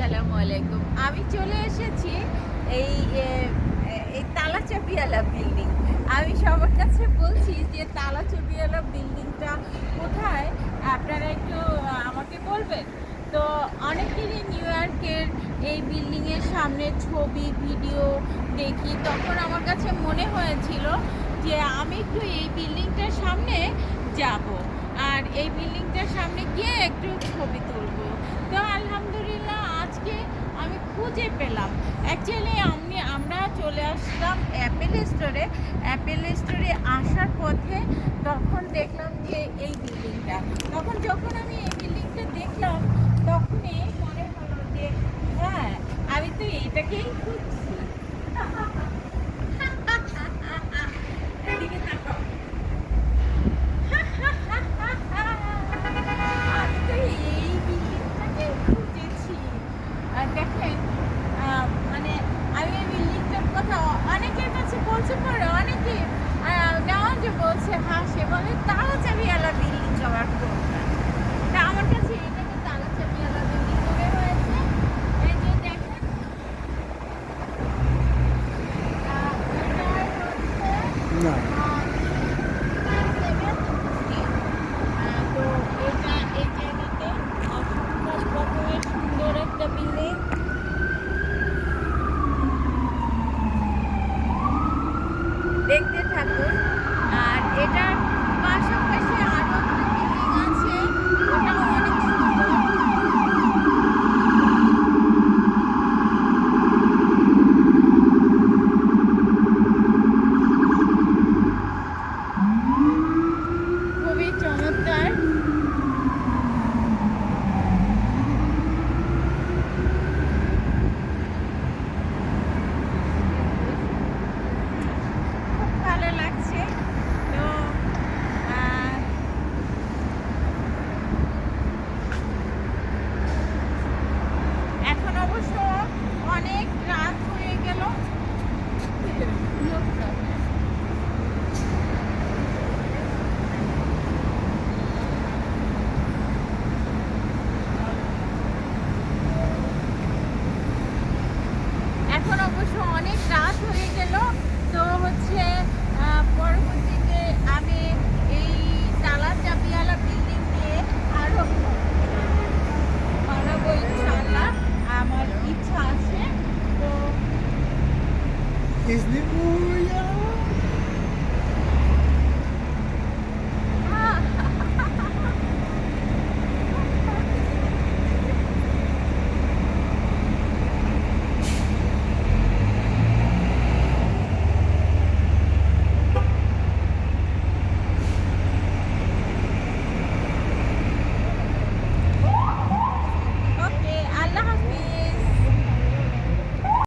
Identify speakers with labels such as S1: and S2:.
S1: আসসালামু আলাইকুম। আমি চলে এসেছি এই এই তালাচাপিয়ালা বিল্ডিং। আমি সবার কাছে বলছি যে তালাচাপিয়ালা বিল্ডিংটা কোথায়? আপনারা একটু আমাকে বলবেন? তো অনেকেরই নিউ ইয়র্কের এই বিল্ডিংয়ের সামনে ছবি, ভিডিও দেখি। তখন আমার কাছে মনে হয়েছিল যে আমি একটু এই বিল্ডিংটার সামনে যাব। আর এই বিল্ডিংটার সামনে গিয়ে একটু ছবি তুলবো। তো আলহামদুলিল্লাহ খুঁজে পেলাম। অ্যাকচুয়ালি আমি, আমরা চলে আসলাম অ্যাপেল স্টোরে অ্যাপেল স্টোরে আসার পথে তখন দেখলাম যে এই বিল্ডিংটা তখন যখন আমি এই বিল্ডিংটা দেখলাম, তখনই মনে হলো যে হ্যাঁ আমি তো এইটাকেই খুঁজছি। দেখেন আহ, মানে আমি এই বিল্ডিংটার কথা অনেকের কাছে বলছে পরে অনেকে নেওয়া যে বলছে হ্যাঁ বলে তালা চাবিওয়ালা দিল্লি জোগাড় করবে আমার কাছে এটাকে তালা চাবিওয়ালা দিল্লি মনে হয়েছে এই যে দেখেন হচ্ছে
S2: না।
S1: এখন অবশ্য অনেক রাত হয়ে গেল। এখন অবশ্য অনেক রাত হয়ে গেল। তো হচ্ছে আহ, Disney
S2: Boy.